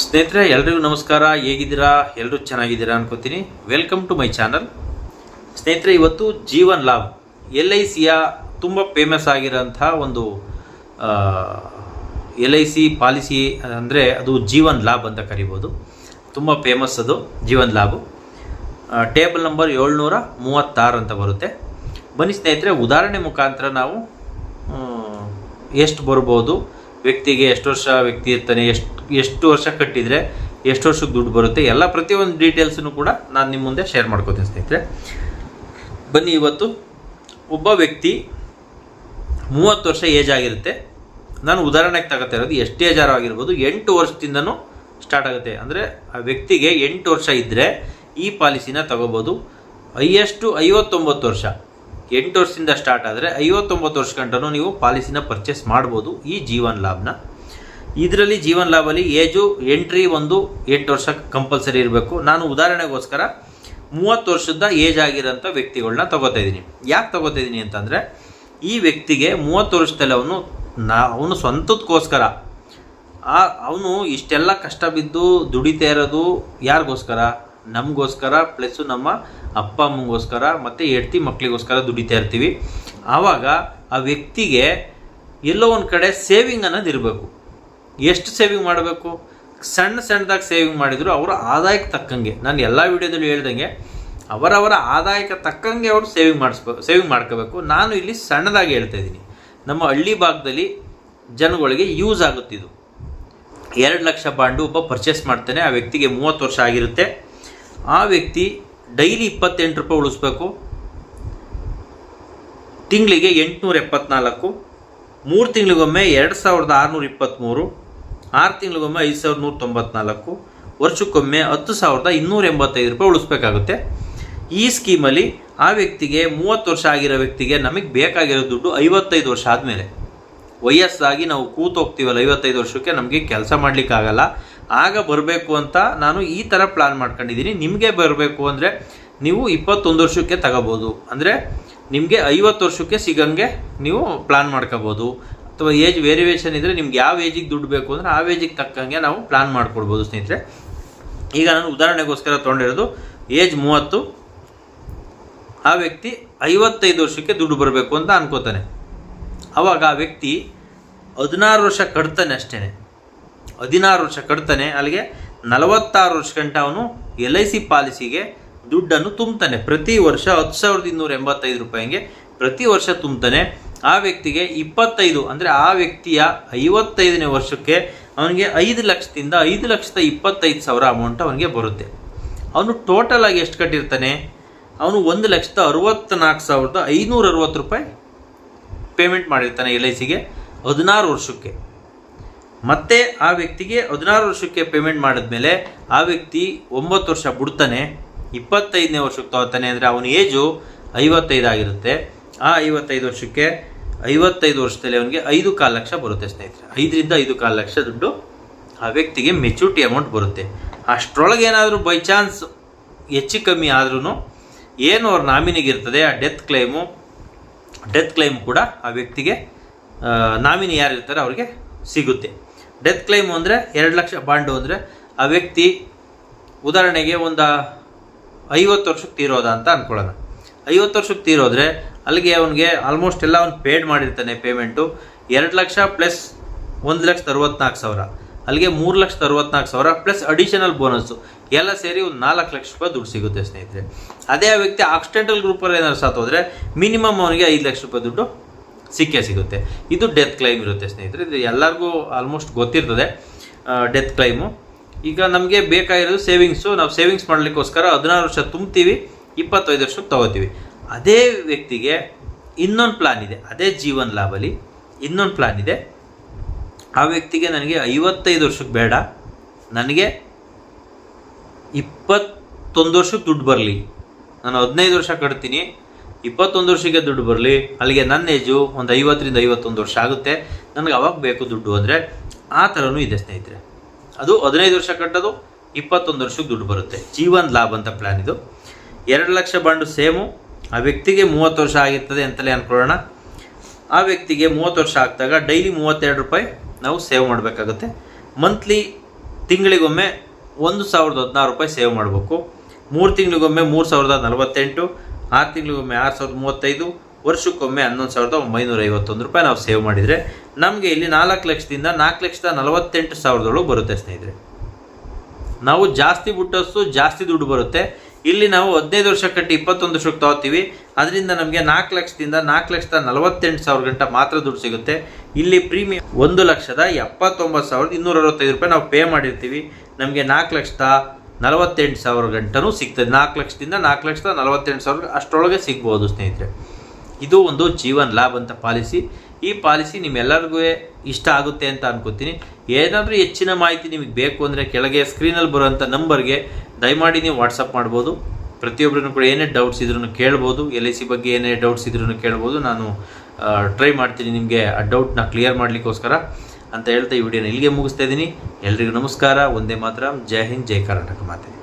ಸ್ನೇಹಿತರೆ, ಎಲ್ರಿಗೂ ನಮಸ್ಕಾರ. ಹೇಗಿದ್ದೀರಾ? ಎಲ್ಲರೂ ಚೆನ್ನಾಗಿದ್ದೀರಾ ಅನ್ಕೋತೀನಿ. ವೆಲ್ಕಮ್ ಟು ಮೈ ಚಾನಲ್ ಸ್ನೇಹಿತರೆ, ಇವತ್ತು ಜೀವನ್ ಲಾಭ್, ಎಲ್ ಐ ಸಿಯ ತುಂಬ ಫೇಮಸ್ ಆಗಿರೋಂಥ ಒಂದು ಎಲ್ ಐ ಸಿ ಪಾಲಿಸಿ ಅಂದರೆ ಅದು ಜೀವನ್ ಲಾಭ್ ಅಂತ ಕರಿಬೋದು. ತುಂಬ ಫೇಮಸ್ ಅದು, ಜೀವನ್ ಲಾಭು. ಟೇಬಲ್ ನಂಬರ್ ಏಳ್ನೂರ ಮೂವತ್ತಾರು ಅಂತ ಬರುತ್ತೆ. ಬನ್ನಿ ಸ್ನೇಹಿತರೆ, ಉದಾಹರಣೆ ಮುಖಾಂತರ ನಾವು ಎಷ್ಟು ಬರ್ಬೋದು? ವ್ಯಕ್ತಿಗೆ ಎಷ್ಟು ವರ್ಷ ವ್ಯಕ್ತಿ ಇರ್ತಾನೆ, ಎಷ್ಟು ಎಷ್ಟು ವರ್ಷ ಕಟ್ಟಿದರೆ, ಎಷ್ಟು ವರ್ಷಕ್ಕೆ ದುಡ್ಡು ಬರುತ್ತೆ, ಎಲ್ಲ ಪ್ರತಿಯೊಂದು ಡೀಟೇಲ್ಸನ್ನು ಕೂಡ ನಾನು ನಿಮ್ಮ ಮುಂದೆ ಶೇರ್ ಮಾಡ್ಕೋತೀನಿ ಸ್ನೇಹಿತರೆ. ಬನ್ನಿ ಇವತ್ತು, ಒಬ್ಬ ವ್ಯಕ್ತಿ ಮೂವತ್ತು ವರ್ಷ ಏಜ್ ಆಗಿರುತ್ತೆ. ನಾನು ಉದಾಹರಣೆಗೆ ತಗೋತಾ ಇರೋದು, ಎಷ್ಟು ಏಜ್ ಆಗಿರ್ಬೋದು, ಎಂಟು ವರ್ಷದಿಂದನೂ ಸ್ಟಾರ್ಟ್ ಆಗುತ್ತೆ. ಅಂದರೆ ಆ ವ್ಯಕ್ತಿಗೆ ಎಂಟು ವರ್ಷ ಇದ್ದರೆ ಈ ಪಾಲಿಸಿನ ತಗೋಬೋದು. ಹೈಯೆಸ್ಟು ಐವತ್ತೊಂಬತ್ತು ವರ್ಷ. ಎಂಟು ವರ್ಷದಿಂದ ಸ್ಟಾರ್ಟ್ ಆದರೆ ಐವತ್ತೊಂಬತ್ತು ವರ್ಷ ಗಂಟನೂ ನೀವು ಪಾಲಿಸಿನ ಪರ್ಚೇಸ್ ಮಾಡ್ಬೋದು ಈ ಜೀವನ್ ಲಾಭನ. ಇದರಲ್ಲಿ ಜೀವನ್ ಲಾಭಲ್ಲಿ ಏಜು ಎಂಟ್ರಿ ಒಂದು ಎಂಟು ವರ್ಷ ಕಂಪಲ್ಸರಿ ಇರಬೇಕು. ನಾನು ಉದಾಹರಣೆಗೋಸ್ಕರ ಮೂವತ್ತು ವರ್ಷದ ಏಜ್ ಆಗಿರೋಂಥ ವ್ಯಕ್ತಿಗಳನ್ನ ತಗೋತಾ ಇದ್ದೀನಿ. ಯಾಕೆ ತಗೋತಾ ಇದ್ದೀನಿ ಅಂತಂದರೆ, ಈ ವ್ಯಕ್ತಿಗೆ ಮೂವತ್ತು ವರ್ಷದಲ್ಲಿ ಅವನು ನಾ, ಅವನು ಸ್ವಂತದಕ್ಕೋಸ್ಕರ ಆ, ಅವನು ಇಷ್ಟೆಲ್ಲ ಕಷ್ಟ ಬಿದ್ದು ದುಡಿತಾ ಇರೋದು ಯಾರಿಗೋಸ್ಕರ? ನಮಗೋಸ್ಕರ ಪ್ಲಸ್ಸು ನಮ್ಮ ಅಪ್ಪ ಅಮ್ಮಗೋಸ್ಕರ, ಮತ್ತು ಹೆಡ್ತಿ ಮಕ್ಕಳಿಗೋಸ್ಕರ ದುಡಿತಾ ಇರ್ತೀವಿ. ಆವಾಗ ಆ ವ್ಯಕ್ತಿಗೆ ಎಲ್ಲೋ ಒಂದು ಕಡೆ ಸೇವಿಂಗ್ ಅನ್ನೋದು ಇರಬೇಕು. ಎಷ್ಟು ಸೇವಿಂಗ್ ಮಾಡಬೇಕು? ಸಣ್ಣ ಸಣ್ಣದಾಗಿ ಸೇವಿಂಗ್ ಮಾಡಿದ್ರು ಅವರ ಆದಾಯಕ್ಕೆ ತಕ್ಕಂಗೆ. ನಾನು ಎಲ್ಲ ವಿಡಿಯೋದಲ್ಲಿ ಹೇಳ್ದಂಗೆ, ಅವರವರ ಆದಾಯಕ್ಕೆ ತಕ್ಕಂಗೆ ಅವರು ಸೇವಿಂಗ್ ಮಾಡಿಸ್ಬೇಕು ಸೇವಿಂಗ್ ಮಾಡ್ಕೋಬೇಕು. ನಾನು ಇಲ್ಲಿ ಸಣ್ಣದಾಗಿ ಹೇಳ್ತಾ ಇದ್ದೀನಿ. ನಮ್ಮ ಹಳ್ಳಿ ಭಾಗದಲ್ಲಿ ಜನಗಳಿಗೆ ಯೂಸ್ ಆಗುತ್ತಿದ್ದು ಎರಡು ಲಕ್ಷ ಬಾಂಡು ಒಬ್ಬ ಪರ್ಚೇಸ್ ಮಾಡ್ತಾನೆ, ಆ ವ್ಯಕ್ತಿಗೆ ಮೂವತ್ತು ವರ್ಷ ಆಗಿರುತ್ತೆ. ಆ ವ್ಯಕ್ತಿ ಡೈಲಿ ಇಪ್ಪತ್ತೆಂಟು ರೂಪಾಯಿ ಉಳಿಸ್ಬೇಕು. ತಿಂಗಳಿಗೆ ಎಂಟುನೂರ ಎಪ್ಪತ್ನಾಲ್ಕು, ಮೂರು ತಿಂಗಳಿಗೊಮ್ಮೆ ಎರಡು ಸಾವಿರದ ಆರುನೂರ ಇಪ್ಪತ್ತ್ಮೂರು ಆರು ತಿಂಗಳಿಗೊಮ್ಮೆ ಐದು ಸಾವಿರದ ನೂರ ತೊಂಬತ್ನಾಲ್ಕು, ವರ್ಷಕ್ಕೊಮ್ಮೆ ಹತ್ತು ಸಾವಿರದ ಇನ್ನೂರ ಎಂಬತ್ತೈದು ರೂಪಾಯಿ ಉಳಿಸ್ಬೇಕಾಗುತ್ತೆ. ಈ ಸ್ಕೀಮಲ್ಲಿ ಆ ವ್ಯಕ್ತಿಗೆ ಮೂವತ್ತು ವರ್ಷ ಆಗಿರೋ ವ್ಯಕ್ತಿಗೆ ನಮಗೆ ಬೇಕಾಗಿರೋ ದುಡ್ಡು ಐವತ್ತೈದು ವರ್ಷ ಆದಮೇಲೆ. ವಯಸ್ಸಾಗಿ ನಾವು ಕೂತು ಹೋಗ್ತೀವಲ್ಲ ಐವತ್ತೈದು ವರ್ಷಕ್ಕೆ ನಮಗೆ ಕೆಲಸ ಮಾಡಲಿಕ್ಕಾಗಲ್ಲ. ಆಗ ಬರಬೇಕು ಅಂತ ನಾನು ಈ ಥರ ಪ್ಲಾನ್ ಮಾಡ್ಕೊಂಡಿದ್ದೀನಿ. ನಿಮಗೆ ಬರಬೇಕು ಅಂದರೆ ನೀವು ಇಪ್ಪತ್ತೊಂದು ವರ್ಷಕ್ಕೆ ತಗೋಬೋದು. ಅಂದರೆ ನಿಮಗೆ ಐವತ್ತು ವರ್ಷಕ್ಕೆ ಸಿಗಂಗೆ ನೀವು ಪ್ಲಾನ್ ಮಾಡ್ಕೋಬೋದು. ಅಥವಾ ಏಜ್ ವೇರಿಯೇಷನ್ ಇದ್ದರೆ ನಿಮ್ಗೆ ಯಾವ ಏಜಿಗೆ ದುಡ್ಡು ಬೇಕು ಅಂದರೆ ಆ ಏಜಿಗೆ ತಕ್ಕಂಗೆ ನಾವು ಪ್ಲಾನ್ ಮಾಡ್ಕೊಡ್ಬೋದು, ಸ್ನೇಹಿತರೆ. ಈಗ ನಾನು ಉದಾಹರಣೆಗೋಸ್ಕರ ತೊಗೊಂಡಿರೋದು ಏಜ್ ಮೂವತ್ತು, ಆ ವ್ಯಕ್ತಿ ಐವತ್ತೈದು ವರ್ಷಕ್ಕೆ ದುಡ್ಡು ಬರಬೇಕು ಅಂತ ಅನ್ಕೋತಾನೆ. ಅವಾಗ ಆ ವ್ಯಕ್ತಿ ಹದಿನಾರು ವರ್ಷ ಕಟ್ತಾನೆ ಅಷ್ಟೇ ಹದಿನಾರು ವರ್ಷ ಕಟ್ತಾನೆ, ಅಲ್ಲಿಗೆ ನಲವತ್ತಾರು ವರ್ಷ ಗಂಟ ಅವನು ಎಲ್ ಐ ಸಿ ಪಾಲಿಸಿಗೆ ದುಡ್ಡನ್ನು ತುಂಬ್ತಾನೆ. ಪ್ರತಿ ವರ್ಷ ಹತ್ತು ಸಾವಿರದ ಇನ್ನೂರ ಎಂಬತ್ತೈದು ರೂಪಾಯಿಗೆ ಪ್ರತಿ ವರ್ಷ ತುಂಬ್ತಾನೆ. ಆ ವ್ಯಕ್ತಿಗೆ ಇಪ್ಪತ್ತೈದು, ಅಂದರೆ ಆ ವ್ಯಕ್ತಿಯ ಐವತ್ತೈದನೇ ವರ್ಷಕ್ಕೆ ಅವನಿಗೆ ಐದು ಲಕ್ಷದಿಂದ ಐದು ಲಕ್ಷದ ಇಪ್ಪತ್ತೈದು ಸಾವಿರ ಅಮೌಂಟ್ ಅವನಿಗೆ ಬರುತ್ತೆ. ಅವನು ಟೋಟಲ್ ಆಗಿ ಎಷ್ಟು ಕಟ್ಟಿರ್ತಾನೆ? ಅವನು ಒಂದು ಲಕ್ಷದ ಅರವತ್ತ್ನಾಲ್ಕು ಸಾವಿರದ ಐನೂರ ಅರವತ್ತು ರೂಪಾಯಿ ಪೇಮೆಂಟ್ ಮಾಡಿರ್ತಾನೆ ಎಲ್ ಐ ಸಿಗೆ ಹದಿನಾರು ವರ್ಷಕ್ಕೆ. ಮತ್ತೆ ಆ ವ್ಯಕ್ತಿಗೆ ಹದಿನಾರು ವರ್ಷಕ್ಕೆ ಪೇಮೆಂಟ್ ಮಾಡಿದ್ಮೇಲೆ ಆ ವ್ಯಕ್ತಿ ಒಂಬತ್ತು ವರ್ಷ ಬಿಡ್ತಾನೆ, ಇಪ್ಪತ್ತೈದನೇ ವರ್ಷಕ್ಕೆ ತಗೋತಾನೆ ಅಂದರೆ ಅವನ ಏಜು ಐವತ್ತೈದು ಆಗಿರುತ್ತೆ. ಆ ಐವತ್ತೈದು ವರ್ಷಕ್ಕೆ ಐವತ್ತೈದು ವರ್ಷದಲ್ಲಿ ಅವನಿಗೆ ಐದು ಕಾಲು ಲಕ್ಷ ಬರುತ್ತೆ ಸ್ನೇಹಿತರೆ. ಐದರಿಂದ ಐದು ಕಾಲು ಲಕ್ಷ ದುಡ್ಡು ಆ ವ್ಯಕ್ತಿಗೆ ಮೆಚುರಿಟಿ ಅಮೌಂಟ್ ಬರುತ್ತೆ. ಅಷ್ಟರೊಳಗೆ ಏನಾದರೂ ಬೈ ಚಾನ್ಸ್ ಹೆಚ್ಚು ಕಮ್ಮಿ ಆದ್ರೂ ಏನು ಅವ್ರ ನಾಮಿನಿಗೆ ಇರ್ತದೆ, ಆ ಡೆತ್ ಕ್ಲೈಮು ಡೆತ್ ಕ್ಲೈಮ್ ಕೂಡ ಆ ವ್ಯಕ್ತಿಗೆ ನಾಮಿನಿ ಯಾರು ಇರ್ತಾರೆ ಅವ್ರಿಗೆ ಸಿಗುತ್ತೆ. ಡೆತ್ ಕ್ಲೈಮ್ ಅಂದರೆ ಎರಡು ಲಕ್ಷ ಬಾಂಡು ಅಂದರೆ ಆ ವ್ಯಕ್ತಿ ಉದಾಹರಣೆಗೆ ಒಂದು ಐವತ್ತು ವರ್ಷಕ್ಕೆ ತೀರೋದ ಅಂತ ಅಂದ್ಕೊಳ್ಳೋಣ ಐವತ್ತು ವರ್ಷಕ್ಕೆ ತೀರೋದ್ರೆ ಅಲ್ಲಿಗೆ ಅವನಿಗೆ ಆಲ್ಮೋಸ್ಟ್ ಎಲ್ಲ ಅವ್ನು ಪೇಡ್ ಮಾಡಿರ್ತಾನೆ ಪೇಮೆಂಟು ಎರಡು ಲಕ್ಷ ಪ್ಲಸ್ ಒಂದು ಲಕ್ಷದ ಅರವತ್ನಾಲ್ಕು ಸಾವಿರ. ಅಲ್ಲಿಗೆ ಮೂರು ಲಕ್ಷದ ಅರವತ್ನಾಲ್ಕು ಸಾವಿರ ಪ್ಲಸ್ ಅಡಿಷನಲ್ ಬೋನಸ್ಸು ಎಲ್ಲ ಸೇರಿ ಒಂದು ನಾಲ್ಕು ಲಕ್ಷ ರೂಪಾಯಿ ದುಡ್ಡು ಸಿಗುತ್ತೆ ಸ್ನೇಹಿತರೆ. ಅದೇ ವ್ಯಕ್ತಿ ಆಕ್ಸಿಡೆಂಟಲ್ ಗ್ರೂಪಲ್ಲಿ ಏನಾದ್ರು ಸಾತೋದ್ರೆ ಮಿನಿಮಮ್ ಅವನಿಗೆ ಐದು ಲಕ್ಷ ರೂಪಾಯಿ ದುಡ್ಡು ಸಿಕ್ಕೇ ಸಿಗುತ್ತೆ. ಇದು ಡೆತ್ ಕ್ಲೈಮ್ ಇರುತ್ತೆ ಸ್ನೇಹಿತರೆ. ಇದು ಎಲ್ಲರಿಗೂ ಆಲ್ಮೋಸ್ಟ್ ಗೊತ್ತಿರ್ತದೆ. Death claim. ಈಗ ನಮಗೆ ಬೇಕಾಗಿರೋದು ಸೇವಿಂಗ್ಸು. ನಾವು ಸೇವಿಂಗ್ಸ್ ಮಾಡಲಿಕ್ಕೋಸ್ಕರ ಹದಿನಾರು ವರ್ಷ ತುಂಬ್ತೀವಿ, ಇಪ್ಪತ್ತೈದು ವರ್ಷಕ್ಕೆ ತಗೋತೀವಿ. ಅದೇ ವ್ಯಕ್ತಿಗೆ ಇನ್ನೊಂದು ಪ್ಲಾನ್ ಇದೆ. ಅದೇ ಜೀವನ್ ಲಾಭಲಿ ಇನ್ನೊಂದು ಪ್ಲಾನ್ ಇದೆ. ಆ ವ್ಯಕ್ತಿಗೆ ನನಗೆ ಐವತ್ತೈದು ವರ್ಷಕ್ಕೆ ಬೇಡ. ನನಗೆ ಇಪ್ಪತ್ತೊಂದು ವರ್ಷಕ್ಕೆ ದುಡ್ಡು ಬರಲಿ. ನಾನು ಹದಿನೈದು ವರ್ಷ ಕಟ್ತೀನಿ. ಇಪ್ಪತ್ತೊಂದು ವರ್ಷಕ್ಕೆ ದುಡ್ಡು ಬರಲಿ, ಅಲ್ಲಿಗೆ ನನ್ನ ಏಜು ಒಂದು ಐವತ್ತರಿಂದ ಐವತ್ತೊಂದು ವರ್ಷ ಆಗುತ್ತೆ. ನನಗೆ ಅವಾಗ ಬೇಕು ದುಡ್ಡು ಅಂದರೆ ಆ ಥರನೂ ಇದೆ, ಸ್ನೇಹಿತರೆ. ಅದು ಹದಿನೈದು ವರ್ಷ ಕಟ್ಟೋದು, ಇಪ್ಪತ್ತೊಂದು ವರ್ಷಕ್ಕೆ ದುಡ್ಡು ಬರುತ್ತೆ. ಜೀವನ್ ಲಾಭ ಅಂತ ಪ್ಲ್ಯಾನ್ ಇದು. ಎರಡು ಲಕ್ಷ ಬಾಂಡು ಸೇಮು. ಆ ವ್ಯಕ್ತಿಗೆ ಮೂವತ್ತು ವರ್ಷ ಆಗಿರ್ತದೆ ಅಂತಲೇ ಅಂದ್ಕೊಳ್ಳೋಣ ಆ ವ್ಯಕ್ತಿಗೆ ಮೂವತ್ತು ವರ್ಷ ಆಗ್ದಾಗ ಡೈಲಿ ಮೂವತ್ತೆರಡು ರೂಪಾಯಿ ನಾವು ಸೇವ್ ಮಾಡಬೇಕಾಗುತ್ತೆ. ಮಂತ್ಲಿ ತಿಂಗಳಿಗೊಮ್ಮೆ ಒಂದು ಸಾವಿರದ ಹದಿನಾರು ರೂಪಾಯಿ ಸೇವ್ ಮಾಡಬೇಕು. ಮೂರು ತಿಂಗಳಿಗೊಮ್ಮೆ ಮೂರು ಸಾವಿರದ ನಲವತ್ತೆಂಟು. ಆರು ತಿಂಗಳಿಗೊಮ್ಮೆ ಆರು ಸಾವಿರದ ಮೂವತ್ತೈದು, ವರ್ಷಕ್ಕೊಮ್ಮೆ ಹನ್ನೊಂದು ಸಾವಿರದ ಒಂಬೈನೂರ ಐವತ್ತೊಂದು ರೂಪಾಯಿ ನಾವು ಸೇವ್ ಮಾಡಿದರೆ ನಮಗೆ ಇಲ್ಲಿ ನಾಲ್ಕು ಲಕ್ಷದಿಂದ ನಾಲ್ಕು ಲಕ್ಷದ ನಲವತ್ತೆಂಟು ಸಾವಿರದೊಳಗೆ ಬರುತ್ತೆ ಸ್ನೇಹಿತರೆ. ನಾವು ಜಾಸ್ತಿ ಬಿಟ್ಟಷ್ಟು ಜಾಸ್ತಿ ದುಡ್ಡು ಬರುತ್ತೆ. ಇಲ್ಲಿ ನಾವು ಹದಿನೈದು ವರ್ಷ ಕಟ್ಟಿ ಇಪ್ಪತ್ತೊಂದು ವರ್ಷಕ್ಕೆ ತಗೋತೀವಿ. ಅದರಿಂದ ನಮಗೆ ನಾಲ್ಕು ಲಕ್ಷದಿಂದ ನಾಲ್ಕು ಲಕ್ಷದ ನಲವತ್ತೆಂಟು ಸಾವಿರ ಗಂಟ ಮಾತ್ರ ದುಡ್ಡು ಸಿಗುತ್ತೆ. ಇಲ್ಲಿ ಪ್ರೀಮಿಯಂ ಒಂದು ಲಕ್ಷದ ಎಪ್ಪತ್ತೊಂಬತ್ತು ಸಾವಿರದ ಇನ್ನೂರ ಅರವತ್ತೈದು ರೂಪಾಯಿ ನಾವು ಪೇ ಮಾಡಿರ್ತೀವಿ. ನಮಗೆ ನಾಲ್ಕು ಲಕ್ಷದ ನಲವತ್ತೆಂಟು ಸಾವಿರ ಗಂಟನೂ ಸಿಗ್ತದೆ. ನಾಲ್ಕು ಲಕ್ಷದಿಂದ ನಾಲ್ಕು ಲಕ್ಷದ ನಲವತ್ತೆಂಟು ಸಾವಿರ ಅಷ್ಟರೊಳಗೆ ಸಿಗ್ಬೋದು, ಸ್ನೇಹಿತರೆ. ಇದು ಒಂದು ಜೀವನ್ ಲಾಭ್ ಅಂತ ಪಾಲಿಸಿ. ಈ ಪಾಲಿಸಿ ನಿಮ್ಮೆಲ್ಲರಿಗೂ ಇಷ್ಟ ಆಗುತ್ತೆ ಅಂತ ಅನ್ಕೋತೀನಿ. ಏನಾದರೂ ಹೆಚ್ಚಿನ ಮಾಹಿತಿ ನಿಮಗೆ ಬೇಕು ಅಂದರೆ ಕೆಳಗೆ ಸ್ಕ್ರೀನಲ್ಲಿ ಬರುವಂಥ ನಂಬರ್ಗೆ ದಯಮಾಡಿ ನೀವು ವಾಟ್ಸಪ್ ಮಾಡ್ಬೋದು. ಪ್ರತಿಯೊಬ್ಬರನ್ನು ಕೂಡ ಏನೇ ಡೌಟ್ಸ್ ಇದ್ರೂ ಕೇಳ್ಬೋದು. ಎಲ್ ಐ ಸಿ ಬಗ್ಗೆ ಏನೇ ಡೌಟ್ಸ್ ಇದ್ರೂ ಕೇಳ್ಬೋದು. ನಾನು ಟ್ರೈ ಮಾಡ್ತೀನಿ ನಿಮಗೆ ಆ ಡೌಟ್ನ ಕ್ಲಿಯರ್ ಮಾಡಲಿಕ್ಕೋಸ್ಕರ. ಅಂತ ಹೇಳ್ತಾ ಈ ವಿಡಿಯೋನ ಇಲ್ಲಿಗೆ ಮುಗಿಸ್ತಾ ಇದ್ದೀನಿ. ಎಲ್ರಿಗೂ ನಮಸ್ಕಾರ. ಒಂದೇ ಮಾತ್ರ. ಜೈ ಹಿಂದ್, ಜೈ ಕರ್ನಾಟಕ ಮಾತೆ.